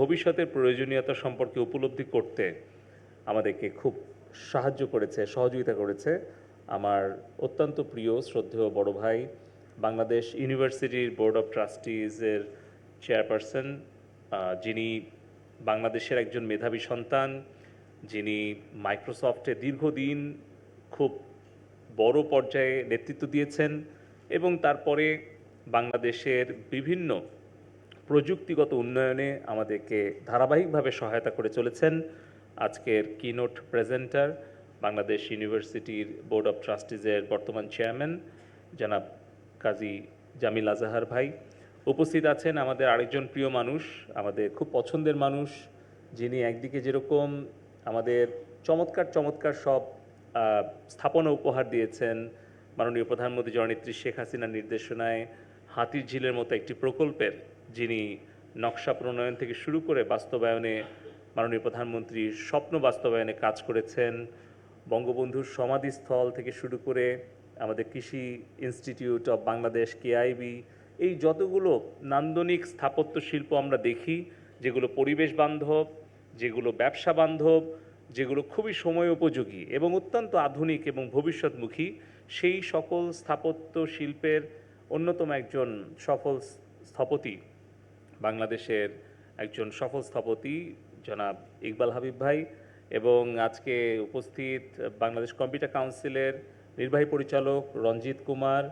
ভবিষ্যতের প্রয়োজনীয়তা সম্পর্কে উপলব্ধি করতে আমাদেরকে খুব সাহায্য করেছে, সহযোগিতা করেছে আমার অত্যন্ত প্রিয়, শ্রদ্ধেয় বড় ভাই, বাংলাদেশ ইউনিভার্সিটির বোর্ড অফ ট্রাস্টিজের চেয়ারপারসন যিনি বাংলাদেশের একজন মেধাবী সন্তান, যিনি মাইক্রোসফটে দীর্ঘদিন খুব বড় পর্যায়ে নেতৃত্ব দিয়েছেন এবং তারপরে বাংলাদেশের বিভিন্ন প্রযুক্তিগত উন্নয়নে আমাদেরকে ধারাবাহিকভাবে সহায়তা করে চলেছেন আজকের কিনোট প্রেজেন্টার বাংলাদেশ ইউনিভার্সিটির বোর্ড অব ট্রাস্টিজের বর্তমান চেয়ারম্যান জনাব কাজী জামিল আজাহার ভাই। উপস্থিত আছেন আমাদের আরেকজন প্রিয় মানুষ, আমাদের খুব পছন্দের মানুষ, যিনি একদিকে যেরকম আমাদের চমৎকার চমৎকার সব স্থাপনা উপহার দিয়েছেন, মাননীয় প্রধানমন্ত্রী জননেত্রী শেখ হাসিনার নির্দেশনায় হাতির ঝিলের মতো একটি প্রকল্পের। যিনি নকশা প্রণয়ন থেকে শুরু করে বাস্তবায়নে মাননীয় প্রধানমন্ত্রীর স্বপ্ন বাস্তবায়নে কাজ করেছেন বঙ্গবন্ধুর সমাধিস্থল থেকে শুরু করে আমাদের কৃষি ইনস্টিটিউট অফ বাংলাদেশ, কেআইবি, এই যতগুলো নান্দনিক স্থাপত্য শিল্প আমরা দেখি, যেগুলো পরিবেশ বান্ধব, যেগুলো ব্যবসা বান্ধব, যেগুলো খুবই সময় উপযোগী এবং অত্যন্ত আধুনিক এবং ভবিষ্যৎমুখী, সেই সকল স্থাপত্য শিল্পের অন্যতম একজন সফল স্থপতি বাংলাদেশের একজন সফল স্থপতি জনাব ইকবাল হাবিব ভাই এবং আজকে উপস্থিত বাংলাদেশ কম্পিউটার কাউন্সিলের নির্বাহী পরিচালক রঞ্জিত কুমার,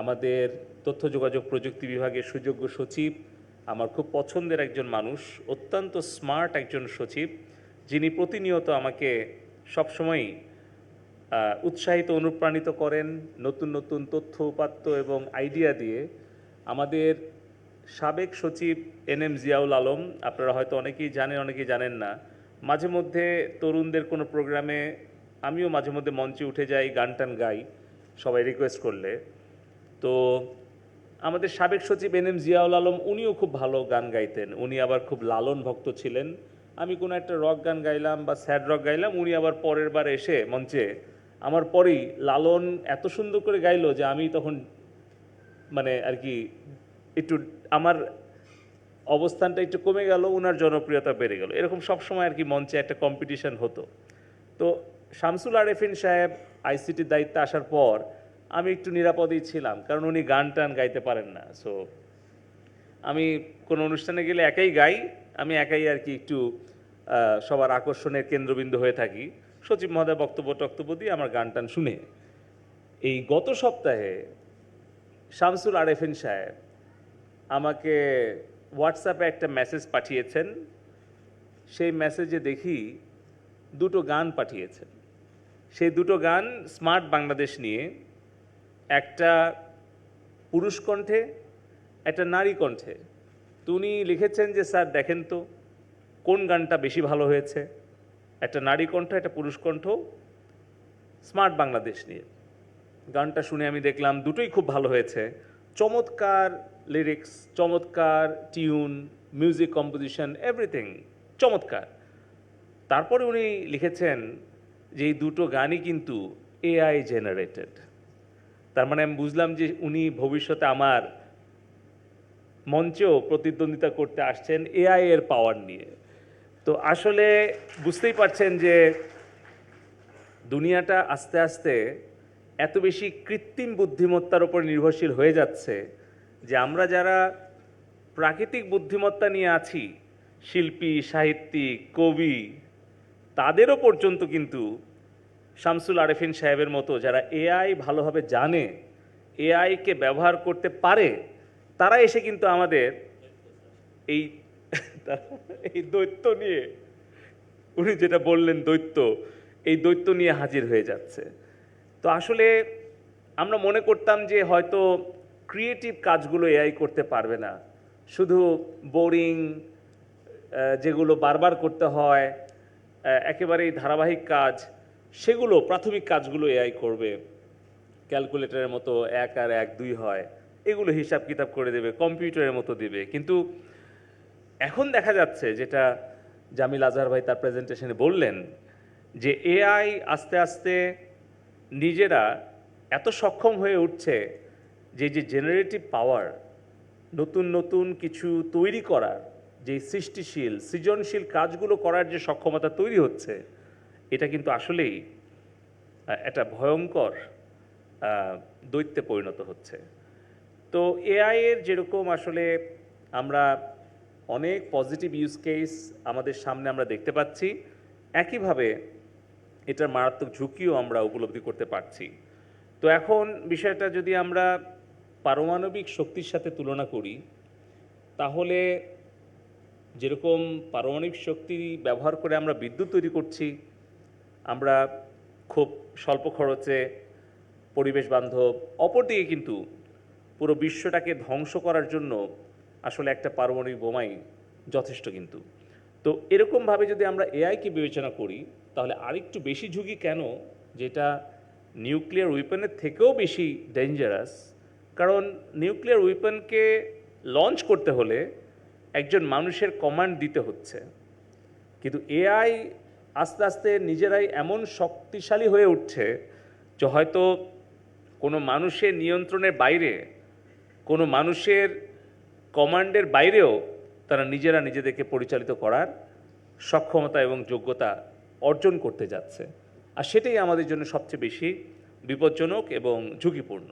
আমাদের তথ্য যোগাযোগ প্রযুক্তি বিভাগের সুযোগ্য সচিব, আমার খুব পছন্দের একজন মানুষ, অত্যন্ত স্মার্ট একজন সচিব, যিনি প্রতিনিয়ত আমাকে সবসময়ই উৎসাহিত, অনুপ্রাণিত করেন, নতুন নতুন তথ্য, উপাত্ত এবং আইডিয়া দিয়ে। আমাদের সাবেক সচিব এন এম জিয়াউল আলম, আপনারা হয়তো অনেকেই জানেন অনেকেই জানেন না, মাঝে মধ্যে তরুণদের কোনো প্রোগ্রামে আমিও মাঝে মধ্যে মঞ্চে উঠে যাই, গান টান গাই, সবাই রিকোয়েস্ট করলে। তো আমাদের সাবেক সচিব এন এম জিয়াউল আলম, উনিও খুব ভালো গান গাইতেন, উনি আবার খুব লালন ভক্ত ছিলেন। আমি কোনো একটা রক গান গাইলাম বা স্যাড রক গাইলাম, উনি আবার পরের বার এসে মঞ্চে আমার পরেই লালন এত সুন্দর করে গাইলো যে আমি তখন মানে আর কি একটু আমার অবস্থানটা একটু কমে গেল ওনার জনপ্রিয়তা বেড়ে গেল। এরকম সবসময় আর কি মঞ্চে একটা কম্পিটিশন হতো। তো শামসুল আরেফিন সাহেব আইসিটির দায়িত্বে আসার পর আমি একটু নিরাপদেই ছিলাম, কারণ উনি গান টান গাইতে পারেন না। সো আমি কোনো অনুষ্ঠানে গেলে একাই গাই, আমি একাই আর কি একটু সবার আকর্ষণের কেন্দ্রবিন্দু হয়ে থাকি। সচিব মহোদয় বক্তব্য টক্তব্য দিয়ে আমার গান টান শুনে এই গত সপ্তাহে শামসুল আরেফিন সাহেব আমাকে হোয়াটসঅ্যাপে একটা মেসেজ পাঠিয়েছেন। সেই মেসেজে দেখি দুটো গান পাঠিয়েছেন। সেই দুটো গান স্মার্ট বাংলাদেশ নিয়ে, একটা পুরুষ কণ্ঠে, একটা নারী কণ্ঠে। তো লিখেছেন যে, স্যার, দেখেন তো, কোন গানটা বেশি ভালো হয়েছে? একটা নারী কণ্ঠ, একটা পুরুষ কণ্ঠ স্মার্ট বাংলাদেশ নিয়ে। গানটা শুনে আমি দেখলাম, দুটোই খুব ভালো হয়েছে। চমৎকার লিরিক্স চমৎকার টিউন মিউজিক কম্পোজিশন এভরিথিং চমৎকার। তারপরে উনি লিখেছেন যে এই দুটো গানই কিন্তু এআই জেনারেটেড তার মানে আমি বুঝলাম যে উনি ভবিষ্যতে আমার মঞ্চেও প্রতিদ্বন্দ্বিতা করতে আসছেন এআই এর পাওয়ার নিয়ে। তো আসলে বুঝতেই পারছেন যে দুনিয়াটা আস্তে আস্তে এত বেশি কৃত্রিম বুদ্ধিমত্তার উপর নির্ভরশীল হয়ে যাচ্ছে যে আমরা যারা প্রাকৃতিক বুদ্ধিমত্তা নিয়ে আছি, শিল্পী, সাহিত্যিক, কবি, তাদেরও পর্যন্ত কিন্তু শামসুল আরেফিন সাহেবের মতো যারা এআই ভালোভাবে জানে, এআইকে ব্যবহার করতে পারে, তারা এসে কিন্তু আমাদের এই এই দৈত্য নিয়ে, উনি যেটা বললেন দৈত্য, এই দৈত্য নিয়ে হাজির হয়ে যাচ্ছে। তো আসলে আমরা মনে করতাম যে হয়তো ক্রিয়েটিভ কাজগুলো এআই করতে পারবে না। শুধু বোরিং যেগুলো বারবার করতে হয় একেবারেই ধারাবাহিক কাজ, সেগুলো, প্রাথমিক কাজগুলো এআই করবে। ক্যালকুলেটরের মতো এক আর এক, দুই হয়, এগুলো হিসাব কিতাব করে দেবে কম্পিউটারের মতো দেবে। কিন্তু এখন দেখা যাচ্ছে যেটা জামিল আজহার ভাই তার প্রেজেন্টেশনে বললেন যে এআই আস্তে আস্তে নিজেরা এত সক্ষম হয়ে উঠছে যে যে জেনারেটিভ পাওয়ার নতুন নতুন কিছু তৈরি করার, যে সৃষ্টিশীল, সৃজনশীল কাজগুলো করার যে সক্ষমতা তৈরি হচ্ছে, এটা কিন্তু আসলেই একটা ভয়ঙ্কর দৈত্যে পরিণত হচ্ছে। তো এআইয়ের যেরকম আসলে আমরা অনেক পজিটিভ ইউজ কেস আমাদের সামনে আমরা দেখতে পাচ্ছি, একইভাবে এটার মারাত্মক ঝুঁকিও আমরা উপলব্ধি করতে পারছি। তো এখন বিষয়টা যদি আমরা পারমাণবিক শক্তির সাথে তুলনা করি, তাহলে যেরকম পারমাণবিক শক্তি ব্যবহার করে আমরা বিদ্যুৎ তৈরি করছি, আমরা খুব স্বল্প খরচে পরিবেশ বান্ধব, অপরদিকে কিন্তু পুরো বিশ্বটাকে ধ্বংস করার জন্য আসলে একটা পারমাণবিক বোমাই যথেষ্ট কিন্তু। তো এরকমভাবে যদি আমরা এআইকে বিবেচনা করি তাহলে আরেকটু বেশি ঝুঁকি কেন? যেটা নিউক্লিয়ার উইপেনের থেকেও বেশি ডেঞ্জারাস কারণ নিউক্লিয়ার উইপেনকে লঞ্চ করতে হলে একজন মানুষের কমান্ড দিতে হচ্ছে। কিন্তু এআই আস্তে আস্তে নিজেরাই এমন শক্তিশালী হয়ে উঠছে যে হয়তো কোনো মানুষের নিয়ন্ত্রণের বাইরে, কোনো মানুষের কমান্ডের বাইরেও তারা নিজেরা নিজেদেরকে পরিচালিত করার সক্ষমতা এবং যোগ্যতা অর্জন করতে যাচ্ছে। আর সেটাই আমাদের জন্য সবচেয়ে বেশি বিপজ্জনক এবং ঝুঁকিপূর্ণ।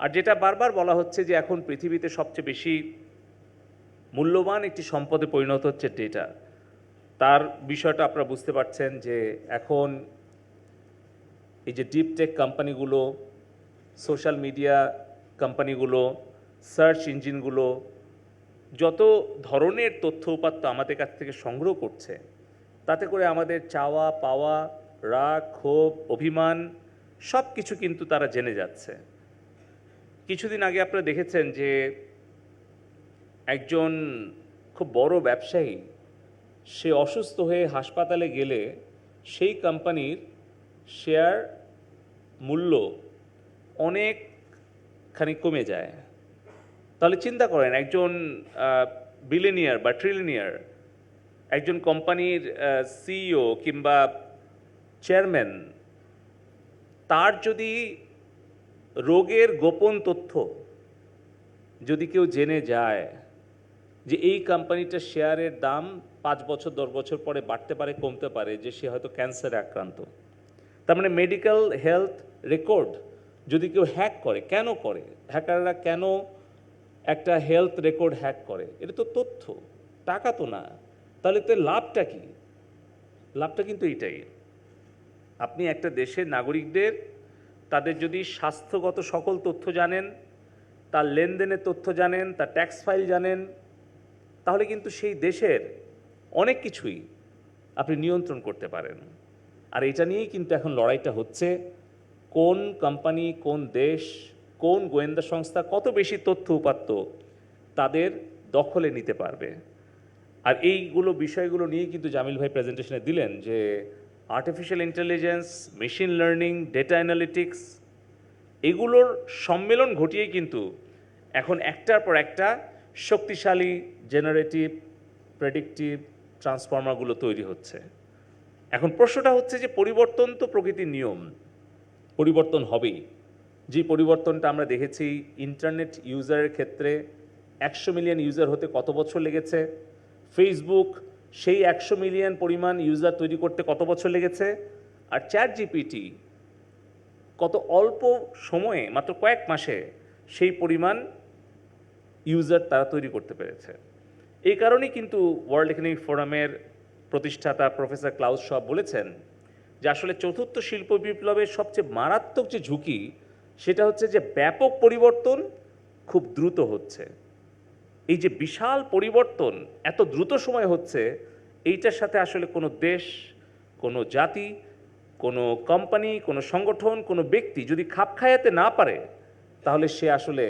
আর যেটা বারবার বলা হচ্ছে যে এখন পৃথিবীতে সবচেয়ে বেশি মূল্যবান একটি সম্পদে পরিণত হচ্ছে ডেটা তার বিষয়টা আপনারা বুঝতে পারছেন যে এখন এই যে ডিপ টেক কোম্পানিগুলো সোশ্যাল মিডিয়া কোম্পানিগুলো সার্চ ইঞ্জিনগুলো যত ধরনের তথ্য উপাত্ত আমাদের কাছ থেকে সংগ্রহ করছে তাতে করে আমাদের চাওয়া, পাওয়া, রাগ, ক্ষোভ, অভিমান সব কিছু কিন্তু তারা জেনে যাচ্ছে। কিছুদিন আগে আপনারা দেখেছেন যে একজন খুব বড় ব্যবসায়ী, সে অসুস্থ হয়ে হাসপাতালে গেলে সেই কোম্পানির শেয়ার মূল্য অনেকখানি কমে যায়। তাহলে চিন্তা করেন, একজন বিলেনিয়ার বা ট্রিলিনিয়ার একজন কোম্পানির সিইও কিংবা চেয়ারম্যান তার যদি রোগের গোপন তথ্য যদি কেউ জেনে যায় যে এই কোম্পানিটার শেয়ারের দাম পাঁচ বছর, দশ বছর পরে বাড়তে পারে, কমতে পারে, যে সে হয়তো ক্যান্সারে আক্রান্ত, তার মানে মেডিকেল হেলথ রেকর্ড যদি কেউ হ্যাক করে, কেন করে? হ্যাকাররা কেন একটা হেলথ রেকর্ড হ্যাক করে? এটা তো তথ্য, টাকা তো না। তাহলে তো লাভটা কি? লাভটা কিন্তু এটাই আপনি একটা দেশের নাগরিকদের, তাদের যদি স্বাস্থ্যগত সকল তথ্য জানেন, তার লেনদেনের তথ্য জানেন, তার ট্যাক্স ফাইল জানেন, তাহলে কিন্তু সেই দেশের অনেক কিছুই আপনি নিয়ন্ত্রণ করতে পারেন। আর এটা নিয়েই কিন্তু এখন লড়াইটা হচ্ছে, কোন কোম্পানি কোন দেশ, কোন গোয়েন্দা সংস্থা কত বেশি তথ্য উপাত্ত তাদের দখলে নিতে পারবে। আর এইগুলো বিষয়গুলো নিয়ে কিন্তু জামিল ভাই প্রেজেন্টেশনে দিলেন যে artificial intelligence machine learning data analytics এগুলোর সম্মেলন ঘটিয়েই কিন্তু এখন একটার পর একটা শক্তিশালী জেনারেটিভ প্রেডিক্টিভ ট্রান্সফর্মারগুলো তৈরি হচ্ছে। এখন প্রশ্নটা হচ্ছে যে পরিবর্তন তো প্রকৃতির নিয়ম, পরিবর্তন হবেই। যে পরিবর্তনটা আমরা দেখেছি ইন্টারনেট ইউজারের ক্ষেত্রে একশো মিলিয়ন ইউজার হতে কত বছর লেগেছে? ফেসবুক সেই একশো মিলিয়ন পরিমাণ ইউজার তৈরি করতে কত বছর লেগেছে? আর চ্যাট জিপিটি কত অল্প সময়ে, মাত্র কয়েক মাসে সেই পরিমাণ ইউজার তারা তৈরি করতে পেরেছে। এই কারণেই কিন্তু ওয়ার্ল্ড ইকোনমিক ফোরামের প্রতিষ্ঠাতা প্রফেসর ক্লাউস সব বলেছেন যে আসলে চতুর্থ শিল্প বিপ্লবের সবচেয়ে মারাত্মক যে ঝুঁকি, সেটা হচ্ছে যে ব্যাপক পরিবর্তন খুব দ্রুত হচ্ছে। এই যে বিশাল পরিবর্তন এত দ্রুত সময় হচ্ছে, এইটার সাথে আসলে কোনো দেশ, কোনো জাতি, কোনো কোম্পানি কোনো সংগঠন, কোনো ব্যক্তি যদি খাপ খায়াতে না পারে, তাহলে সে আসলে